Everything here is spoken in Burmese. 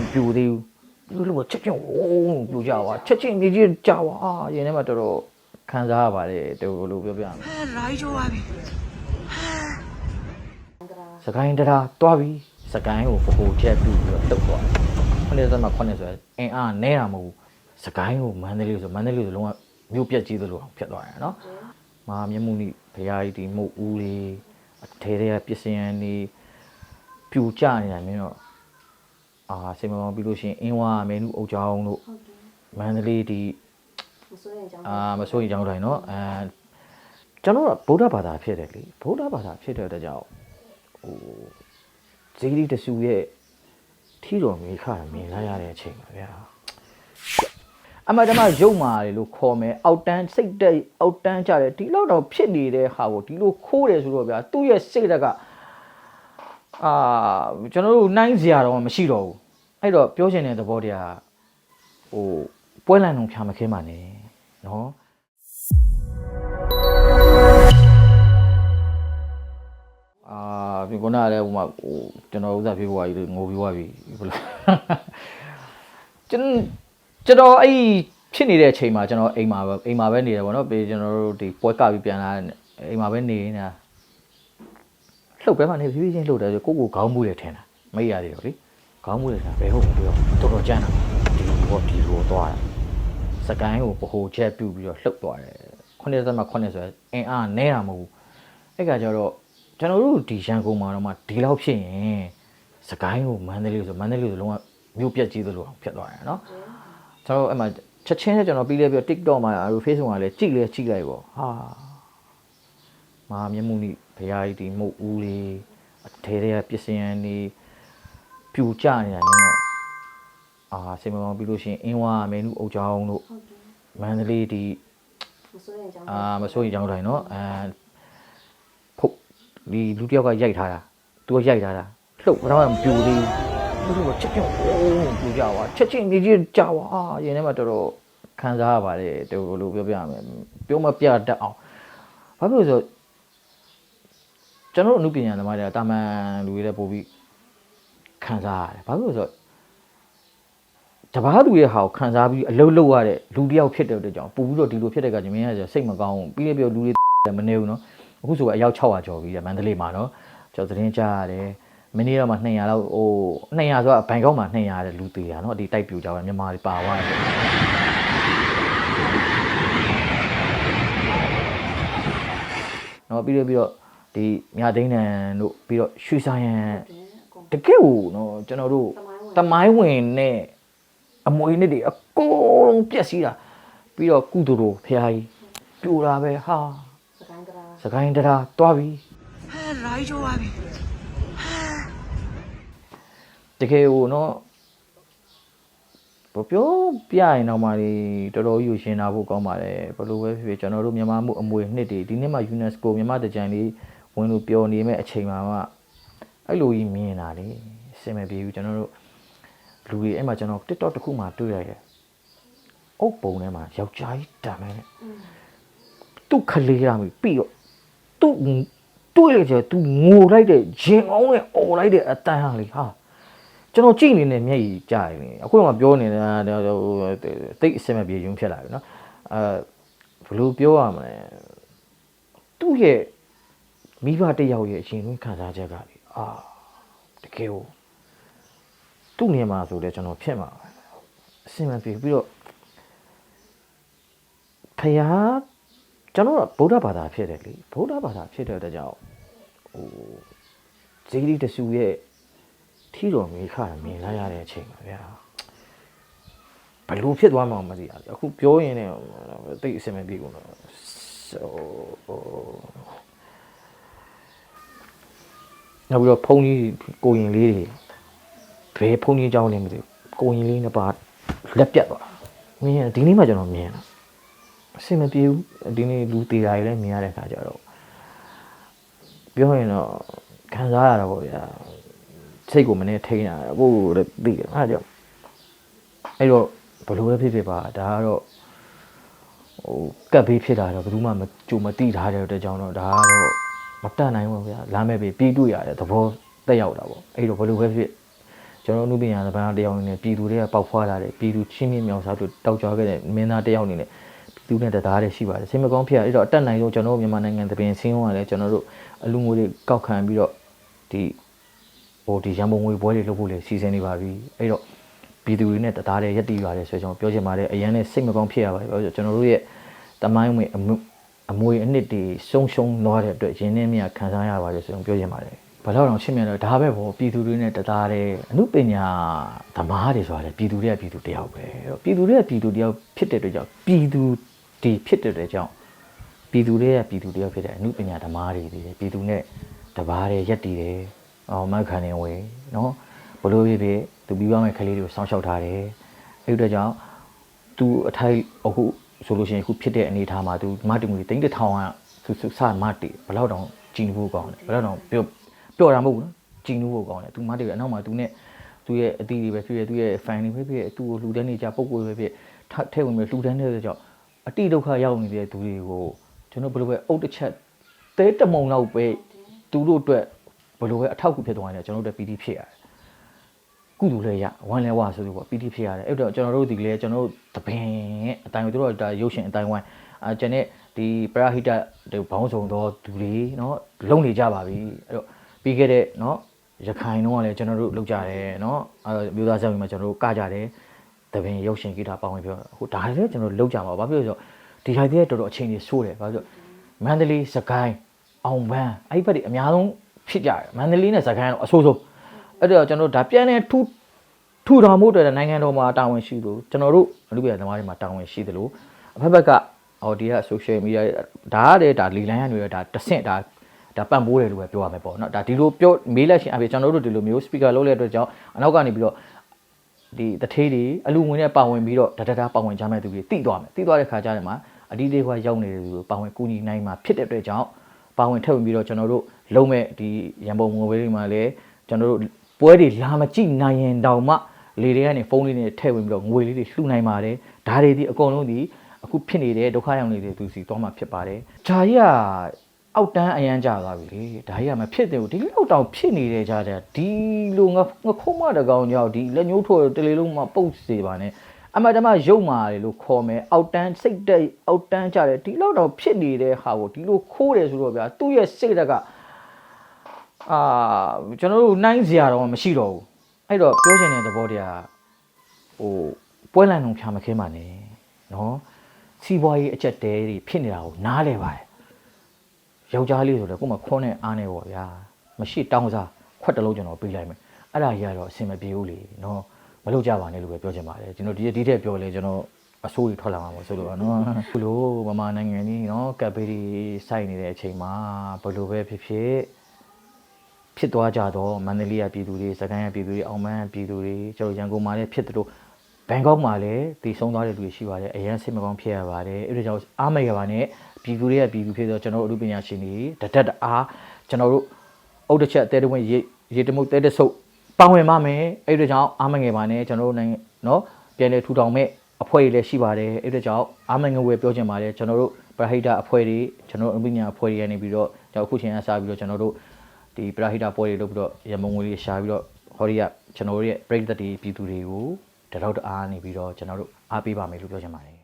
မပြူသေးဘူးပြူလို့ချက်ချင်းဝုန်းပြူကြပါချက်ချင်းမြေကြီးကြာပါအာရင်ထဲမှာတော်တော်ခံစားရပါတယ်တော်ဘယ်လိုပြောပြရမလဲအဲလာကြီးချိုးပါပြီစကိုင်းတရာတွားပြီးစကိုင်းကိုပဟိုချက်ပြူပြီးတော့တုတ်သွားတယ်ခုနှစ်သက်မှာခုနှစ်ဆိုရင်အင်အားနဲတာမဟုတ်ဘူးစကိုင်းကိုမန္တလေးဆိုမန္တလေးဆိုလုံးဝမြို့ပြက်ကြီးသလိုအောင်ဖြစ်သွားတယ်နော်မဟာမြတ်မှုနိဘုရားကြီးဒီမုတ်ဦးလေးအထဲထဲကပစ္စယံနေပြူကျနေတာမြင်တော့ အာစိန်မောင်ပြီးလို့ရှိရင်အင်းဝါမင်းလူအုပ်ချောင်းတို့မန္တလေးဒီမစိုးရင်ကျောင်းအာမစိုးရင်ကျောင်းတိုင်းနော်အဲကျွန်တော်ကဗုဒ္ဓဘာသာဖြစ်တယ်လေဗုဒ္ဓဘာသာဖြစ်တဲ့အတွက်ကြောင့်ဟိုဇီးရီတဆူရဲ့ထီတော်မိခမြင်လိုက်ရတဲ့အချိန်ပါဗျာအမတမရုပ်မာလေလို့ခေါ်မယ်အောက်တန်းစိတ်တက်အောက်တန်းကြတယ်ဒီလောက်တော့ဖြစ်နေတဲ့ဟာကိုဒီလိုခိုးတယ်ဆိုတော့ဗျာသူ့ရဲ့စိတ်တက်က အာကျွန်တော်တို့နိုင်စရာတော့မရှိတော့ဘူးအဲ့တော့ပြောချင်တဲ့သဘောတရားဟိုပွဲလန့်လုံးဖြာမခင်းပါနဲ့နော်အာဒီခုနကလည်းဟိုမှာဟိုကျွန်တော်ဥစားပြေးပွားကြီးလို့ငိုပြီးွားပြီဘယ်လိုကျွန်ကျွန်တော်အဲ့ဖြစ်နေတဲ့အချိန်မှာကျွန်တော်အိမ်မှာပဲအိမ်မှာပဲနေတယ်ဗောနော်ပြီးကျွန်တော်တို့ဒီပွဲကပြီးပြန်လာအိမ်မှာပဲနေနေတာ လှုပ်ပဲမှနေဖြည်းဖြည်းချင်းလှုပ်တယ်ဆိုကိုကိုခေါင်းမူးတယ်ထင်တာမရသေးတော့လေခေါင်းမူးတယ်ဆိုတာဘယ်ဟုတ်မပြောတော်တော်ကြမ်းတာဒီဘောဒီလိုသွားတာစကိုင်းကိုပဟိုချက်ပြုတ်ပြီးတော့လှုပ်သွားတယ်ခုနှစ်သက်မှခုနှစ်ဆိုရင်အင်အားနဲတာမဟုတ်ဘူးအဲ့ကကြတော့ကျွန်တော်တို့ဒီရန်ကုန်မှာတော့မှဒီလောက်ဖြစ်ရင်စကိုင်းကိုမန္တလေးဆိုမန္တလေးဆိုလုံးဝမြို့ပြက်ကြီးသလိုအောင်ဖြစ်သွားတယ်နော်ကျွန်တော်တို့အဲ့မှာချက်ချင်းနဲ့ကျွန်တော်ပြီးလဲပြီးတော့ TikTok မှာအဲ့လို Facebook မှာလည်းကြည့်လဲကြည့်လိုက်ပေါ့ဟာ မဟာမြတ်မှုနိဘုရားကြီးဒီမုတ်ဦးလေးအထဲထဲကပစ္စယံနေပြူကျနေတာမျိုးတော့အာစိတ်မပေါင်းပြီးလို့ရှိရင်အင်းဝါမဲနုအုတ်ချောင်းတို့ ဟုတ်ကဲ့ မန္တလေးဒီ မစိုးရင်ကြောင်း အာမစိုးရင်ကြောင်းတိုင်းเนาะအဲဖုတ်ဒီလူတစ်ယောက်ကရိုက်ထားတာသူကရိုက်ထားတာလှုပ်တော့မပြူသေးဘူးသူကချက်ချင်းဝုန်းပြူကြပါချက်ချင်းမြေကြီးကြာပါအာရင်ထဲမှာတော်တော်ခံစားရပါတယ်တော်ဘယ်လိုပြောပြရမလဲပြောမပြတတ်အောင်ဘာဖြစ်လို့လဲဆိုတော့ ကျွန်တော်တို့အမှုပညာသမားတွေကတာမန်လူတွေလည်းပို့ပြီးခံစားရတယ်ဘာဖြစ်လို့လဲဆိုတော့တပားသူရဲ့ဟာကိုခံစားပြီးအလုပ်လုပ်ရတဲ့လူတစ်ယောက်ဖြစ်တဲ့အတွက်ကြောင့်ပို့ပြီးတော့ဒီလိုဖြစ်တဲ့ကကျွန်မင်းကစိတ်မကောင်းဘူးပြီးရပြီးတော့လူတွေလည်းမနေဘူးเนาะအခုဆိုအယောက်600ကျော်ပြီးတယ်မန္တလေးမှာเนาะကျွန်တော်သတင်းကြားရတယ်မနေ့တော့မှ200လောက်ဟို200ဆိုတာဘန်ကောက်မှာ200တဲ့လူသေးတာเนาะဒီတိုက်ပြူကြတယ်မြန်မာတွေပါသွားတယ်เนาะပြီးတော့ပြီးတော့ ဒီမြဒိန်နန်တို့ပြီးတော့ရွှေဆိုင်ရန်တကယ့်ကိုနော်ကျွန်တော်တို့တမိုင်းဝင်နဲ့အမွေနှစ်တွေအကုန်လုံးပြက်စီးတာပြီးတော့ကုတူတို့ဖះကြီးပြိုတာပဲဟာစကိုင်းတရာသွားပြီဟဲရိုင်းကျော်ပါပြီတကယ်ကိုနော်ဘပြောပြရင်တော့မှလေတော်တော်ယူရှင်တာဖို့ကောင်းပါတယ်ဘလို့ပဲဖြစ်ဖြစ်ကျွန်တော်တို့မြန်မာမှုအမွေနှစ်တွေဒီနှစ်မှာ UNESCO မြန်မာတကြံလေး ဝင်လို့ပျော်နေမဲ့အချိန်မှာမှအဲ့လိုကြီးမြင်တာလေအစင်မပြေဘူးကျွန်တော်တို့လူတွေအဲ့မှာကျွန်တော် TikTok တစ်ခုမှတွေ့ရတယ်အုပ်ပုံထဲမှာယောက်ျားကြီးတံမဲနဲ့ သူ့ခလေးရပြီပြီးတော့သူ့တွေ့လိုက်ကျသူငိုလိုက်တဲ့ရင်အောင်နဲ့អော်လိုက်တဲ့အတန်းဟာလေဟာကျွန်တော်ကြည့်နေတဲ့မျက်ရည်ကြာနေတယ်အခုတော့ပြောနေတာဟိုတိတ်အစင်မပြေရုံဖြစ်လာပြီเนาะအဲဘယ်လိုပြောရမလဲသူ့ရဲ့ မိဘတစ်ယောက်ရဲ့အရှင်တွင်းခံစားချက်ကလေအာတကယ်ကိုသူ့နေမှာဆိုလဲကျွန်တော်ဖြစ်မှာပဲအစင်မပြေပြီးတော့ဖယားကျွန်တော်ကဗုဒ္ဓဘာသာဖြစ်တယ်လေဗုဒ္ဓဘာသာဖြစ်တဲ့အတွက်ကြောင့်ဟိုဇေဒီတဆူရဲ့ထီတော်မေခါမြင်လိုက်ရတဲ့အချိန်ပါဗျာဘယ်လိုဖြစ်သွားမှမသိရဘူးအခုပြောရင်လည်းတိတ်အဆင်မပြေဘူးတော့ဆိုဟို နောက်ပြီးတော့ဖုန်းကြီးကိုရင်လေးတွေဘယ်ဖုန်းကြီးအကြောင်းလဲမသိဘူးကိုရင်လေးနှစ်ပါးလက်ပြတ်သွားမြင်ရင်ဒီနေ့မှကျွန်တော်မြင်တာအဆင်မပြေဘူးဒီနေ့လူသေးတာတွေလည်းမြင်ရတဲ့ခါကျတော့ပြောရင်တော့ခံစားရတာပေါ့ဗျာစိတ်ကိုမနေထိန်းတာကိုယ်လည်းသိတယ်အားကြောင့်အဲ့တော့ဘလို့ပဲဖြစ်ဖြစ်ပါဒါကတော့ဟိုကပ်ဘေးဖြစ်တာတော့ဘယ်သူမှမကြုံမသိထားတဲ့အတွက်ကြောင့်တော့ဒါကတော့ မတတ်နိုင်ဘူးဗျာလမ်းမဲ့ပြီးပြီးတွေ့ရတဲ့သဘောတက်ရောက်တာပေါ့အဲ့တော့ဘလို့ပဲဖြစ်ကျွန်တော်အမှုပညာသဘာဝတစ်ယောက်အနေနဲ့ပြည်သူတွေကပေါက်ဖွာလာတယ်ပြည်သူချင်းမြင့်မြောင်စားတို့တောက်ကြွခဲ့တဲ့မင်းသားတစ်ယောက်အနေနဲ့ပြည်သူနဲ့တသားတည်းရှိပါတယ်စိတ်မကောင်းဖြစ်ရအဲ့တော့အတက်နိုင်ဆုံးကျွန်တော်တို့မြန်မာနိုင်ငံသဘင်ဆင်းရုံးကလည်းကျွန်တော်တို့အလူငွေတွေကောက်ခံပြီးတော့ဒီဟိုဒီရန်ပုံငွေပွဲတွေလုပ်ဖို့လည်းစီစဉ်နေပါပြီအဲ့တော့ပြည်သူတွေနဲ့တသားတည်းရက်တည်ပါတယ်ဆိုတော့ကျွန်တော်ပြောချင်ပါတယ်အရန်နဲ့စိတ်မကောင်းဖြစ်ရပါတယ်ပြောကျွန်တော်တို့ရဲ့တမိုင်းဝင် အမှုအမွေအနှစ်တွေဆုံးရှုံးသွားတဲ့အတွက်ရင်းနှီးမြခံစားရပါတယ်ဆိုတော့ပြောချင်ပါတယ်ဘယ်တော့တော့ချစ်မြတ်တော့ဒါပဲပေါ့ပြည်သူတွေနဲ့တသားတဲ့အမှုပညာသမားတွေဆိုတာလေပြည်သူတွေကပြည်သူတယောက်ပဲအဲ့တော့ပြည်သူတွေကပြည်သူတယောက်ဖြစ်တဲ့အတွက်ကြောင့်ပြည်သူဒီဖြစ်တဲ့အတွက်ကြောင့်ပြည်သူတွေကပြည်သူတယောက်ဖြစ်တဲ့အမှုပညာသမားတွေဒီပြည်သူနဲ့တပါးတွေရက်တည်တယ်အောင်မခံနေဝေနော်ဘလို့ဖြစ်ဖြစ်သူပြီးသွားမဲ့ကလေးတွေကိုစောင့်ရှောက်ထားတယ်အဲ့ဒီအတွက်ကြောင့်သူအထိုက်အခု ဆိုလို့ရှိရင်အခုဖြစ်တဲ့အနေအထားမှာသူမတူမူတိန်းတစ်ထောင်ကသူစမတီဘယ်တော့တောင်ကြည်နဖို့ကောင်းတယ်ဘယ်တော့တောင်ပြောပျော်တာမဟုတ်ဘူးနော်ကြည်နူးဖို့ကောင်းတယ်သူမတည်းအနောက်မှာသူနဲ့သူရဲ့အတီးတွေပဲဖြစ်ဖြစ်သူရဲ့ fan တွေပဲဖြစ်ဖြစ်သူ့ကိုလှူဒန်းနေကြပုံကိုယ်ပဲဖြစ်ထထဲဝင်ပြီးလှူဒန်းနေတဲ့ကြောင့်အတိဒုက္ခရောက်နေတဲ့သူတွေကိုကျွန်တော်ဘယ်လိုပဲအုတ်တစ်ချက်တဲတမုံလောက်ပဲသူတို့အတွက်ဘယ်လိုပဲအထောက်အကူဖြစ်သွားတယ်ကျွန်တော်တို့အတွက်ပီတိဖြစ်ရတယ် ကုသိုလ်လည်းရဝမ်းလည်းဝဆိုလို့ပေါ့ပီတိဖြစ်ရတယ်အဲ့တော့ကျွန်တော်တို့ဒီလေကျွန်တော်တို့တပင်အတိုင်းတို့တော့ဒါရုပ်ရှင်အတိုင်းဝိုင်းအာကျွန်တော်ဒီပရာဟိတဒီဘောင်းဆောင်သောသူတွေเนาะလုံနေကြပါပြီအဲ့တော့ ပြီးခဲ့တဲ့เนาะရခိုင်တော့ကလည်းကျွန်တော်တို့လုပ်ကြတယ်เนาะအဲမျိုးသားဆောင်ပြီးမှကျွန်တော်တို့ကကြတယ်တပင်ရုပ်ရှင်ဂီတပေါင်းပြောဟိုဒါလည်းကျွန်တော်လုပ်ကြမှာဘာဖြစ်လို့ဆိုတော့ဒီထိုင်တဲ့တော်တော်အချိန်ကြီးဆိုးတယ်ဘာဖြစ်လို့မန္တလေးစကိုင်းအောင်ပန်းအဲ့ဒီဘက်တွေအများဆုံးဖြစ်ကြတယ်မန္တလေးနဲ့စကိုင်းကတော့အဆိုးဆုံး အဲ့တော့ကျွန်တော်တို့ဒါပြန်နေထူထူထောင်မှုအတွက်နိုင်ငံတော်မှာတာဝန်ရှိလို့ကျွန်တော်တို့လူပြသမားတွေမှာတာဝန်ရှိသလိုအဖက်ဖက်ကဟောဒီက social media ဒါကလည်းဒါလီလိုင်းရနေရဒါတဆင့်ဒါဒါပံ့ပိုးတယ်လို့ပဲပြောရမယ်ပေါ့နော်ဒါဒီလိုပြောမေးလိုက်ရှင်အပြင်ကျွန်တော်တို့ဒီလိုမျိုး speaker လုပ်လိုက်တဲ့အတွက်ကြောင့်အနောက်ကနေပြီးတော့ဒီတထေးတွေအလူငွေနဲ့ပါဝင်ပြီးတော့ဒဒဒပါဝင်ကြမဲ့သူတွေတိသွားမယ်တိသွားတဲ့ခါကျရင်မှာအဒီလေးခွာရောက်နေတဲ့သူတွေပါဝင်ကူညီနိုင်မှာဖြစ်တဲ့အတွက်ကြောင့်ပါဝင်ထည့်ဝင်ပြီးတော့ကျွန်တော်တို့လုံးမဲ့ဒီရန်ပုံငွေတွေမှာလည်းကျွန်တော်တို့ ပွဲတွေလာမကြည့်နိုင်ရင်တောင်မှလေတွေကနေဖုန်းလေးနဲ့ထည့်ဝင်ပြီးတော့ငွေလေးတွေလှူနိုင်ပါတယ်ဒါတွေဒီအကုန်လုံးဒီအခုဖြစ်နေတဲ့ဒုက္ခရောက်နေတဲ့သူစီသွားမှာဖြစ်ပါတယ်ဂျာကြီးကအောက်တန်းအရန်ကြသွားပြီလေဒါကြီးကမဖြစ်သေးဘူးဒီလောက်တောင်ဖြစ်နေတဲ့ကြတဲ့ဒီလိုငါငါခုံးမတကောင်ကြောင့်ဒီလက်ညှိုးထိုးတလေလုံးမှာပုတ်စေပါနဲ့အမတမရုပ်မာတယ်လို့ခေါ်မယ်အောက်တန်းစိတ်တက်အောက်တန်းကြတယ်ဒီလောက်တော့ဖြစ်နေတဲ့ဟာကိုဒီလိုခိုးတယ်ဆိုတော့ဗျာသူ့ရဲ့စိတ်တက်က အာကျွန်တော်တို့နိုင်စရာတော့မရှိတော့ဘူးအဲ့တော့ပြောချင်တဲ့သဘောတရားဟိုပွဲလန့်လုံးဖြာမခင်းပါနဲ့နော်စီးပွားရေးအကျက်တဲတွေဖြစ်နေတာကိုနားလဲပါတယ်ယောက်ျားလေးဆိုတော့ကိုယ်မခွန်းနဲ့အားနေပေါ့ဗျာမရှိတောင်းစားခွက်တစ်လုံးကျွန်တော်ပေးလိုက်မယ်အဲ့ဒါကြီးကတော့အဆင်မပြေဘူးလေနော်မလုပ်ကြပါနဲ့လို့ပဲပြောချင်ပါတယ်ကျွန်တော်ဒီဒီထက်ပြောလဲကျွန်တော်အဆိုးကြီးထွက်လာမှာပေါ့ဆိုလို့နော်ခုလိုမမနိုင်ငံကြီးနော်ကပ်ပေးတွေစိုက်နေတဲ့အချိန်မှာဘယ်လိုပဲဖြစ်ဖြစ် ဖြစ်သွားကြတော့မန္တလေးကပြည်သူတွေစကိုင်းကပြည်သူတွေအောင်မန်းကပြည်သူတွေကျွန်တော်ရန်ကုန်မှာလည်းဖြစ်တယ်လို့ဘန်ကောက်မှာလည်းတည်ဆုံးသွားတဲ့လူတွေရှိပါတယ်အရန်စိတ်မကောင်းဖြစ်ရပါတယ်အဲ့ဒါကြောင့်အားမရပါနဲ့ပြည်သူတွေကပြည်သူဖြစ်တော့ကျွန်တော်တို့အမှုပညာရှင်တွေတတက်တအားကျွန်တော်တို့အုတ်တစ်ချက်တဲတဝင်းရေရေတမှုတဲတဆုပ်ပါဝင်ပါမယ်အဲ့ဒါကြောင့်အားမငယ်ပါနဲ့ကျွန်တော်တို့နိုင်ငံနော်ပြန်လေထူထောင်မဲ့အဖွဲ့တွေလည်းရှိပါတယ်အဲ့ဒါကြောင့်အားမငယ်ဝယ်ပြောချင်ပါတယ်ကျွန်တော်တို့ပရဟိတအဖွဲ့တွေကျွန်တော်တို့အမှုပညာအဖွဲ့တွေကနေပြီးတော့ကျွန်တော်အခုချိန်ကစပြီးတော့ကျွန်တော်တို့ ဒီပရာဟိတပွဲတွေလုပ်ပြီးတော့ရမုံငွေတွေရှာပြီးတော့ဟောဒီကကျွန်တော်တို့ရဲ့ပြည်သက်တွေပြည်သူတွေကိုတရောက်တအားနေပြီးတော့ကျွန်တော်တို့အားပေးပါမယ်လို့ပြောချင်ပါတယ်